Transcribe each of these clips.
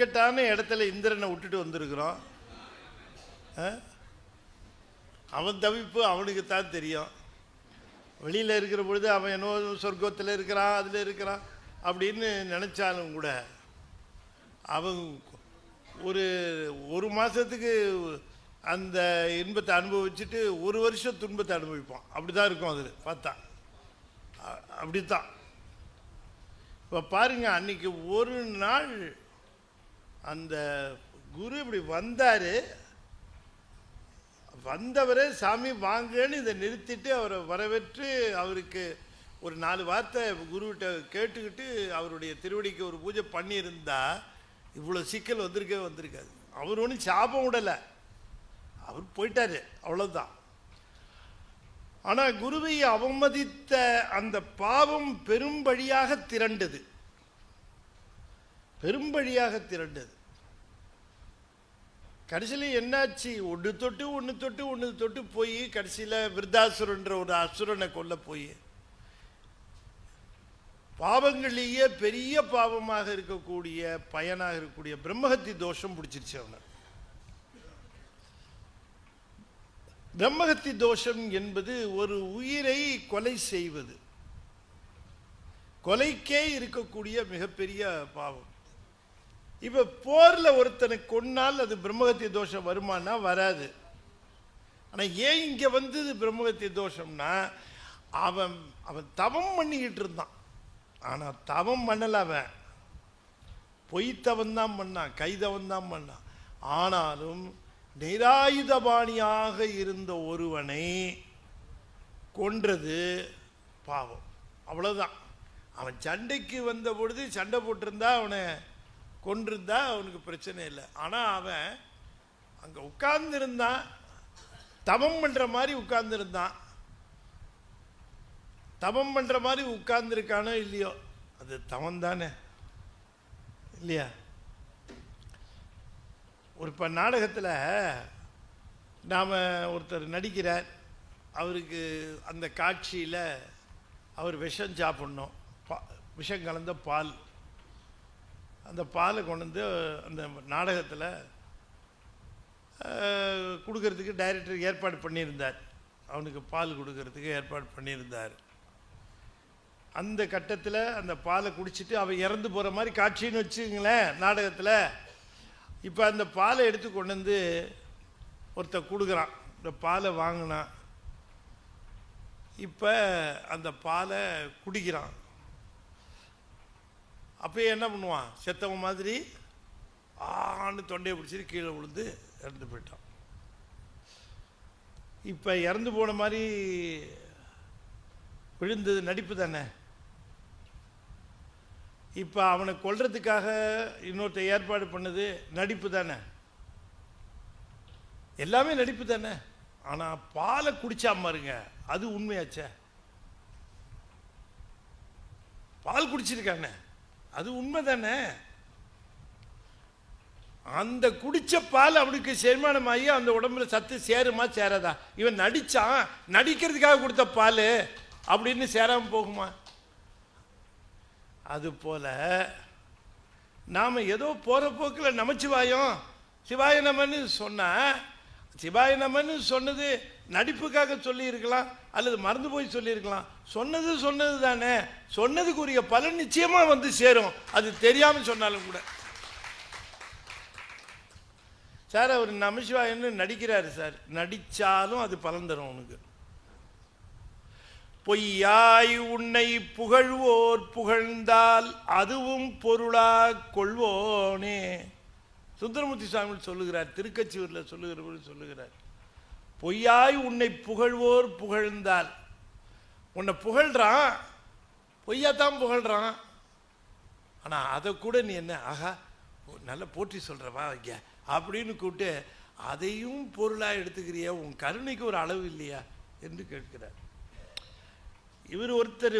இக்கட்டான இடத்துல இந்திரனை விட்டுட்டு வந்திருக்கிறோம். அவன் தவிப்பு அவனுக்கு தான் தெரியும். வெளியில் இருக்கிற பொழுது அவன் என்னோ சொர்க்கத்தில் இருக்கிறான் அதில் இருக்கிறான் அப்படின்னு நினச்சாலும் கூட அவன் ஒரு ஒரு மாதத்துக்கு அந்த இன்பத்தை அனுபவிச்சுட்டு ஒரு வருஷம் துன்பத்தை அனுபவிப்பான். அப்படி தான் இருக்கும் அதில் பார்த்தா. அப்படி அப்படித்தான். இப்போ பாருங்கள் அன்றைக்கி ஒரு நாள் அந்த குரு இப்படி வந்தார் வந்தவரே சாமி வாங்கன்னு இதை நிறுத்திட்டு அவரை வரவேற்று அவருக்கு ஒரு நாலு வார்த்தை குருவிட்ட கேட்டுக்கிட்டு அவருடைய திருவடிக்கு ஒரு பூஜை பண்ணியிருந்தா இவ்வளோ சிக்கல் வந்திருக்கவே வந்திருக்காது. அவர் ஒன்றும் சாபம் விடலை. அவர் போயிட்டார் அவ்வளோதான் ஆனால் குருவை அவமதித்த அந்த பாவம் பெரும்படியாக திரண்டது. பெரும்படியாக திரண்டது. கடைசியில் என்னாச்சு? ஒன்று தொட்டு ஒன்று தொட்டு ஒன்று தொட்டு போய் கடைசியில் விருத்தாசுரன்ற ஒரு அசுரனை கொல்ல போய். பாவங்களிலேயே பெரிய பாவமாக இருக்கக்கூடிய பயனாக இருக்கக்கூடிய பிரம்மஹத்தி தோஷம் பிடிச்சிருச்சு அவனை பிரம்மஹத்தி தோஷம் என்பது ஒரு உயிரை கொலை செய்வது. கொலைக்கே இருக்கக்கூடிய மிகப்பெரிய பாவம். இப்போ போரில் ஒருத்தனை கொன்னால் அது பிரம்மகத்திய தோஷம் வருமானா வராது. ஆனால் ஏன் இங்கே வந்தது பிரம்மகத்திய தோஷம்னா அவன் அவன் தவம் பண்ணிக்கிட்டு இருந்தான். ஆனால் தவம் பண்ணலை அவன். பொய்த்தவன் தான் பண்ணான் கைதவன் தான் பண்ணான். ஆனாலும் நிராயுதபாணியாக இருந்த ஒருவனை கொன்றது பாவம். அவ்வளோதான் அவன் சண்டைக்கு வந்த பொழுது சண்டை போட்டிருந்தா அவனை கொண்டிருந்தா அவனுக்கு பிரச்சனை இல்லை. ஆனால் அவன் அங்கே உட்கார்ந்துருந்தான். தவம் பண்ணுற மாதிரி உட்கார்ந்துருந்தான். தவம் பண்ணுற மாதிரி உட்கார்ந்துருக்கானோ இல்லையோ அது தவம் தானே இல்லையா? ஒரு இப்போ நாடகத்தில் நாம் ஒருத்தர் நடிக்கிறார். அவருக்கு அந்த காட்சியில் அவர் விஷம் சாப்பிட்ணும். பா விஷம் கலந்த பால். அந்த பாலை கொண்டு வந்து அந்த நாடகத்தில் கொடுக்கறதுக்கு டைரக்டர் ஏற்பாடு பண்ணியிருந்தார். அவனுக்கு பால் கொடுக்கறதுக்கு ஏற்பாடு பண்ணியிருந்தார். அந்த கட்டத்தில் அந்த பாலை குடிச்சிட்டு அவன் இறந்து போகிற மாதிரி காட்சின்னு வச்சுங்களேன் நாடகத்தில். இப்போ அந்த பாலை எடுத்து கொண்டு வந்து ஒருத்தன் கொடுக்குறான். இந்த பாலை வாங்கினான். இப்போ அந்த பாலை குடிக்கிறான். அப்போ என்ன பண்ணுவான்? செத்தவன் மாதிரி ஆன்னு தொண்டையை பிடிச்சிட்டு கீழே விழுந்து இறந்து போயிட்டான். இப்போ இறந்து போன மாதிரி விழுந்தது நடிப்பு தானே? இப்போ அவனை கொல்றதுக்காக இன்னொருத்த ஏற்பாடு பண்ணது நடிப்பு தானே? எல்லாமே நடிப்பு தானே? ஆனால் பாலை குடிச்சா மாருங்க அது உண்மையாச்சே? பால் குடிச்சிருக்கானே? அது உண்மை தானே அந்த குடிச்ச பால் அவனுக்கு செரிமானம் ஆகி அந்த உடம்புல சத்து சேருமா சேராதா? இவன் நடிச்சான் நடிக்கிறதுக்காக கொடுத்த பால் அப்படின்னு சேராம போகுமா? அது போல நாம ஏதோ போற போக்கில் நமச்சிவாயம் சிவாய நமன்னு சொன்னால் சிவாய நமன்னு சொன்னது நடிப்புக்காக சொல்லியிருக்கலாம் அல்லது மறந்து போய் சொல்லியிருக்கலாம். சொன்னது சொன்னது தானே. சொன்னதுக்குரிய பலன் நிச்சயமா வந்து சேரும். அது தெரியாமல் சொன்னாலும் கூட. சார் அவர் நமசிவாயன்னு நடிக்கிறாரு சார். நடிச்சாலும் அது பலன் தரும் உனக்கு பொய்யாய் உன்னை புகழ்வோர் புகழ்ந்தால் அதுவும் பொருளா கொள்வோனே. சுந்தரமூர்த்தி சுவாமி சொல்லுகிறார். திருக்கச்சியூரில் சொல்லுகிறவர் சொல்லுகிறார். பொய்யாய் உன்னை புகழ்வோர் புகழ்ந்தால். உன்னை புகழ்றான் பொய்யாத்தான் புகழ்கிறான் ஆனால் அதை கூட நீ என்ன ஆகா நல்லா போற்றி சொல்கிறவா வைக்க அப்படின்னு கூப்பிட்டு அதையும் பொருளாக எடுத்துக்கிறியா உன் கருணைக்கு ஒரு அளவு இல்லையா என்று கேட்கிறார். இவர் ஒருத்தர்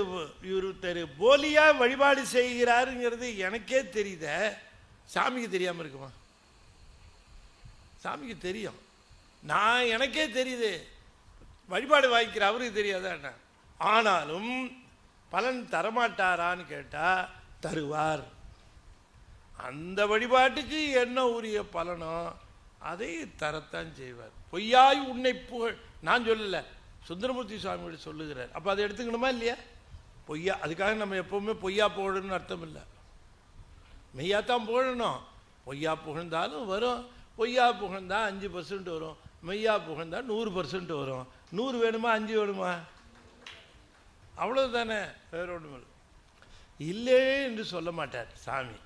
இவர் ஒருத்தர் போலியாக வழிபாடு செய்கிறாருங்கிறது எனக்கே தெரியுத. சாமிக்கு தெரியாமல் இருக்குமா? சாமிக்கு தெரியும். நான் எனக்கே தெரியுது. வழிபாடு வாங்கிக்கிற அவருக்கு தெரியாதா என்ன? ஆனாலும் பலன் தரமாட்டாரான்னு கேட்டால் தருவார். அந்த வழிபாட்டுக்கு என்ன உரிய பலனோ அதை தரத்தான் செய்வார். பொய்யாய் உன்னை புகழ் நான் சொல்லலை சுந்தரமூர்த்தி சுவாமியோட சொல்லுகிறார். அப்போ அதை எடுத்துக்கணுமா இல்லையா? பொய்யா அதுக்காக நம்ம எப்பவுமே பொய்யா புகழணும்னு அர்த்தம் இல்லை. மெய்யாத்தான் புகழணும். பொய்யா புகழ்ந்தாலும் வரும். பொய்யா புகழ்ந்தால் அஞ்சு பர்சன்ட் வரும் மெய்யா புகழ்ந்தால் நூறு பர்சன்ட் வரும். நூறு வேணுமா அஞ்சு வேணுமா? அவ்வளோ தானே வேற ஒன்றும் இல்லை இல்லையே என்று சொல்ல மாட்டார் சாமி.